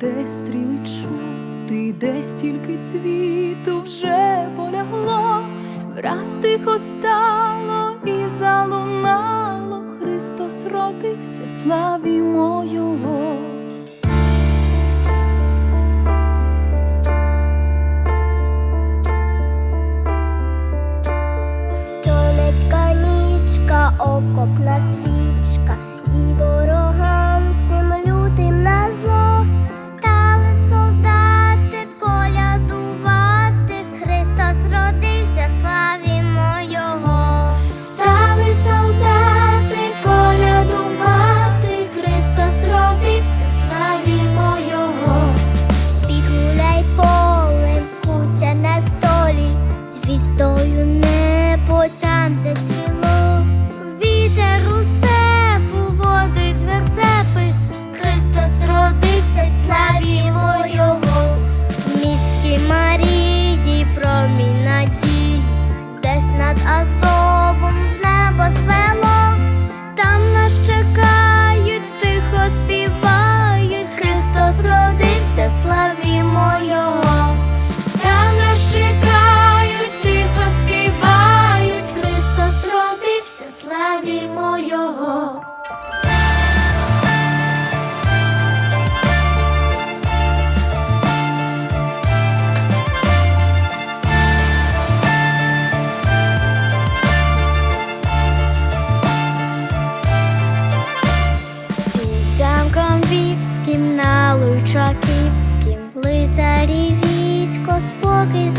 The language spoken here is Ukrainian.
перестріли чути, десь тільки цвіту вже полягло, враз тихо стало і залунало, Христос родився, славімо Його. Донецька нічка, окопна свічка, і ворога славімо Його. Лицарі військо спокій